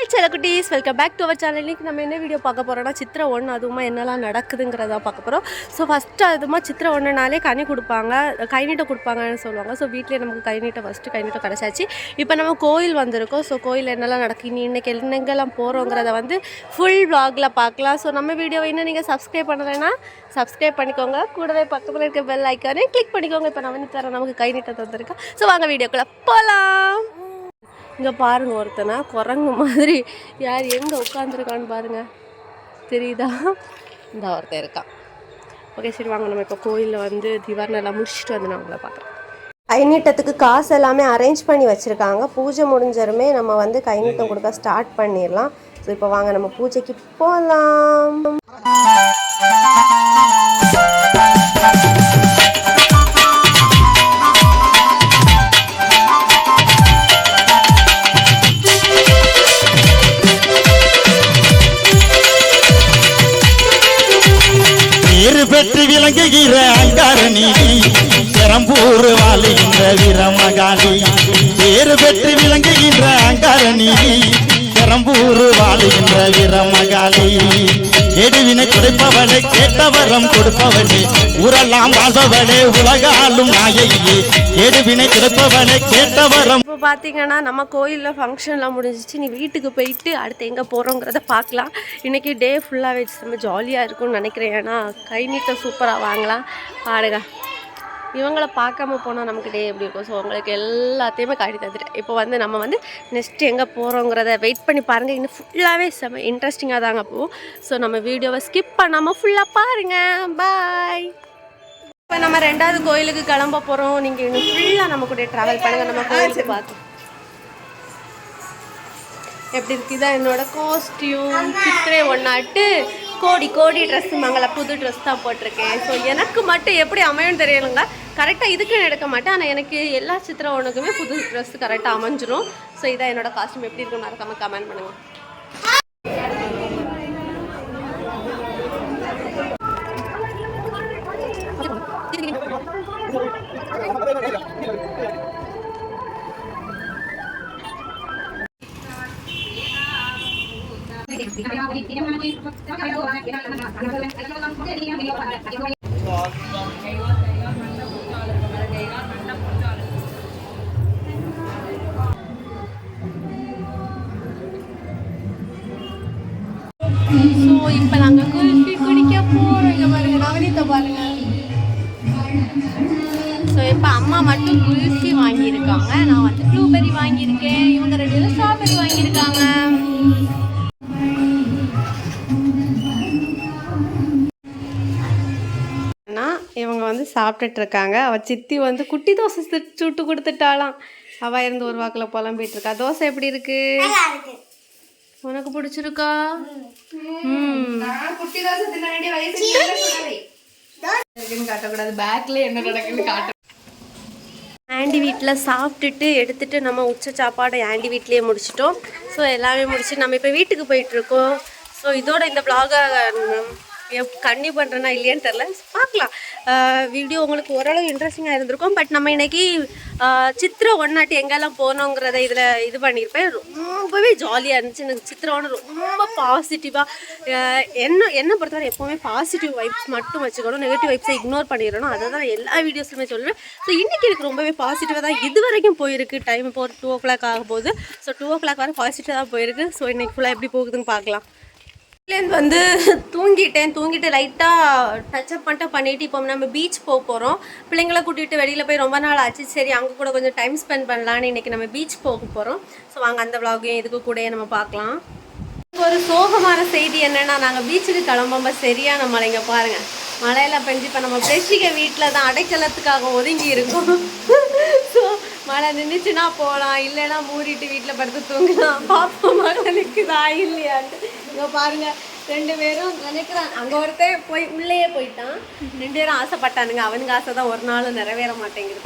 Hi செலக்குட்டீஸ் welcome back to our channel இன்றைக்கி நம்ம என்ன வீடியோ பார்க்க போகிறோம்னா சித்திர ஒன்று அதுவுமா என்னெல்லாம் நடக்குதுங்கிறத பார்க்க போகிறோம் ஸோ ஃபஸ்ட்டு அதுமா சித்திர ஒன்றுனாலே கனி கொடுப்பாங்க. கை நீட்டை கொடுப்பாங்கன்னு சொல்லுவாங்க. ஸோ வீட்டிலே நமக்கு கை நீட்டை ஃபஸ்ட்டு கை நீட்டை கிடச்சாச்சு. இப்போ நம்ம கோயில் வந்திருக்கோம். ஸோ கோயில் என்னெல்லாம் நடக்கு? இனி இன்னைக்கு என்னெங்கெல்லாம் போகிறோங்கிறத வந்து ஃபுல் vlogல பார்க்கலாம். ஸோ நம்ம வீடியோவை இன்னும் நீங்கள் சப்ஸ்கிரைப் பண்ணலைன்னா சப்ஸ்கிரைப் பண்ணிக்கோங்க. கூடவே பக்கத்தில் இருக்க பெல் ஐக்கானே கிளிக் பண்ணிக்கோங்க. இப்போ நான் வந்து தரேன் நமக்கு கை நீட்டை தந்திருக்கேன் ஸோ வாங்க வீடியோக்குள்ளே போகலாம் இங்கே பாருங்க ஒருத்தனா குரங்கு மாதிரி. யார் எங்கே உட்காந்துருக்கான்னு பாருங்க. தெரியுதா? இந்த ஒருத்தன் இருக்கான். ஓகே சரி வாங்க. நம்ம இப்போ கோயிலில் வந்து திவாரணெல்லாம் முடிச்சுட்டு வந்து நான் உங்களை பார்க்குறேன். கைநீட்டத்துக்கு காசு எல்லாமே அரேஞ்ச் பண்ணி வச்சுருக்காங்க. பூஜை முடிஞ்சருமே நம்ம வந்து கைநீட்டம் கொடுக்க ஸ்டார்ட் பண்ணிடலாம். ஸோ இப்போ வாங்க நம்ம பூஜைக்கு போகலாம் பேரு பெற்று விளங்குகிற அங்காரணி. பெரம்பூர் வாழுகின்ற வீரமகாளி பேரு பெற்று விளங்குகின்ற அங்காரணி. பெரம்பூர் வாழுகின்ற வீரமகாளி கேடுவினை குறைப்பவளே கேட்டவரம் கொடுப்பவளே ஊரெல்லாம் வாசவளே உலகாலும் நாயையே. கேடுவினை குறைப்பவளே கேட்டவரம். இப்போ பார்த்தீங்கன்னா நம்ம கோயிலில் ஃபங்க்ஷன்லாம் முடிஞ்சிச்சு. நீ வீட்டுக்கு போயிட்டு அடுத்து எங்கே போகிறோங்கிறத பார்க்கலாம். இன்றைக்கி டே ஃபுல்லாகவே நம்ம ஜாலியாக இருக்கும்னு நினைக்கிறேன். ஏன்னா கை நீட்டை சூப்பராக வாங்கலாம். பாருங்க. இவங்கள பார்க்காம போனால் நமக்கு டே எப்படி இருக்கும்? ஸோ உங்களுக்கு எல்லாத்தையுமே காட்டி தந்துட்டேன். இப்போ வந்து நம்ம வந்து நெக்ஸ்ட் எங்கே போகிறோங்கிறத வெயிட் பண்ணி பாருங்கள் இன்னும் ஃபுல்லாகவே செம்ம இன்ட்ரெஸ்டிங்காக தாங்க போகும் ஸோ நம்ம வீடியோவை ஸ்கிப் பண்ணாமல் ஃபுல்லாக பாருங்கள் பாய் இப்போ நம்ம ரெண்டாவது கோயிலுக்கு கிளம்ப போகிறோம் நீங்கள் இன்னும் ஃபுல்லாக நம்ம கூட ட்ராவல் பண்ணுங்கள் நம்ம கோயிலுக்கு பார்த்து. எப்படி இருக்கு? இதான் என்னோட காஸ்டியூம் சித்திரை ஒன்னாட்டு கோடி கோடி ட்ரெஸ் மங்கள புது ட்ரெஸ் தான் போட்டிருக்கேன். ஸோ எனக்கு மட்டும் எப்படி அமையும் தெரியலங்க. கரெக்டாக இதுக்குன்னு எடுக்க மாட்டேன். ஆனால் எனக்கு எல்லா சித்திர ஒன்றுக்குமே புது ட்ரெஸ் கரெக்டாக அமைஞ்சிரும். ஸோ இதான் என்னோட காஸ்ட்யூம் எப்படி இருக்குன்னு மறக்காமல் கமெண்ட் பண்ணுங்கள் ஸோ இப்போ நாங்கள் குல்ஃபி குடிக்க போகிறோம் இங்கே பாருங்க கவனித்த பாருங்க ஸோ இப்போ அம்மா மட்டும் குல்ஃபி வாங்கியிருக்காங்க. நான் வந்து ப்ளூபெரி வாங்கியிருக்கேன். இவங்க ரெண்டு பேரும் ஸ்ட்ராபெரி வாங்கியிருக்காங்க. இவங்க வந்து சாப்பிட்டுட்டு இருக்காங்க அவ சித்தி வந்து குட்டி தோசை சுட்டு- சுட்டு கொடுத்துட்டாலாம் அவ இருந்து ஒரு வாக்கில் புலம்பிட்டு இருக்கா தோசை எப்படி இருக்கு? உனக்கு பிடிச்சிருக்கா? ம். குட்டி தோசை தின்ன வேண்டிய வயசு இருக்குன்னு காட்டக்கூடாது. பேக்ல என்ன நடக்குன்னு காட்ட ஆண்டி வீட்டில் சாப்பிட்டுட்டு எடுத்துட்டு நம்ம உச்ச சாப்பாடை ஆண்டி வீட்லேயே முடிச்சிட்டோம். ஸோ எல்லாமே முடிச்சு நம்ம இப்போ வீட்டுக்கு போயிட்டுருக்கோம் ஸோ இதோட இந்த vlog-அ எப் கண்டினியூ பண்ணுறேன்னா இல்லையான்னு தெரில பார்க்கலாம். வீடியோ உங்களுக்கு ஓரளவு இன்ட்ரெஸ்டிங்காக இருந்திருக்கும். பட் நம்ம இன்னைக்கு ஆஹ், சித்திரை ஒன்னாட்டி எங்கெல்லாம் போகணுங்கிறத இதில் இது பண்ணியிருப்பேன். ரொம்பவே ஜாலியாக இருந்துச்சு. எனக்கு சித்திரை ரொம்ப பாசிட்டிவாக என்ன என்ன பொறுத்தவரை எப்போவுமே பாசிட்டிவ் வைப்ஸ் மட்டும் வச்சுக்கணும். நெகட்டிவ் வைப்ஸை இக்னோர் பண்ணிடணும். அதை தான் எல்லா வீடியோஸ்லுமே சொல்லுவேன் ஸோ இன்றைக்கி எனக்கு ரொம்பவே பாசிட்டிவாக தான் இது வரைக்கும் போயிருக்கு. டைம் இப்போ ஒரு டூ ஓ கிளாக் ஆகும்போது. ஸோ டூ ஓ கிளாக் வரை பாசிட்டிவாக தான் போயிருக்கு. ஸோ இன்றைக்கி ஃபுல்லாக எப்படி போகுதுன்னு பார்க்கலாம். இதுலேருந்து வந்து தூங்கிட்டேன். தூங்கிட்டு லைட்டாக டச்சப் பண்ணிட்டு பண்ணிட்டு இப்போ நம்ம பீச் போக போகிறோம் பிள்ளைங்களை கூட்டிகிட்டு வெளியில் போய் ரொம்ப நாள் ஆச்சு. சரி அங்கே கூட கொஞ்சம் டைம் ஸ்பெண்ட் பண்ணலான்னு இன்றைக்கி நம்ம பீச் போக போகிறோம் ஸோ வாங்க அந்த விலாகையும் இதுக்கு கூடயே நம்ம பார்க்கலாம். ஒரு சோகமான செய்தி என்னென்னா நாங்கள் பீச்சுக்கு கிளம்பும்போது சரியான மழைங்க பாருங்கள் மழையெல்லாம் பெஞ்சு இப்போ நம்ம பிரஷிக வீட்டில் தான் அடைக்கலத்துக்காக ஒதுங்கி இருக்கோம். ஸோ மழை நின்றுச்சுன்னா போகலாம் இல்லைன்னா மூடிட்டு வீட்டில் படுத்து தூங்கலாம். பாப்பா மழை நிற்குதா இல்லையான்ட்டு. இங்கே பாருங்க ரெண்டு பேரும் நினைக்கிறான் அங்கே ஒருத்தன் போய் உள்ளேயே போயிட்டான். ரெண்டு பேரும் ஆசைப்பட்டானுங்க. அவனுங்க ஆசை தான் ஒரு நாளும் நிறைவேற மாட்டேங்குது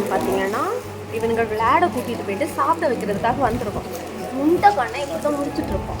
போது பார்த்தீங்கன்னா இவனுங்க விளையாட கூட்டிட்டு போயிட்டு சாப்பிட வைக்கிறதுக்காக வந்திருக்கோம். முண்டை பண்ண இப்போ முடிச்சுட்ருக்கோம்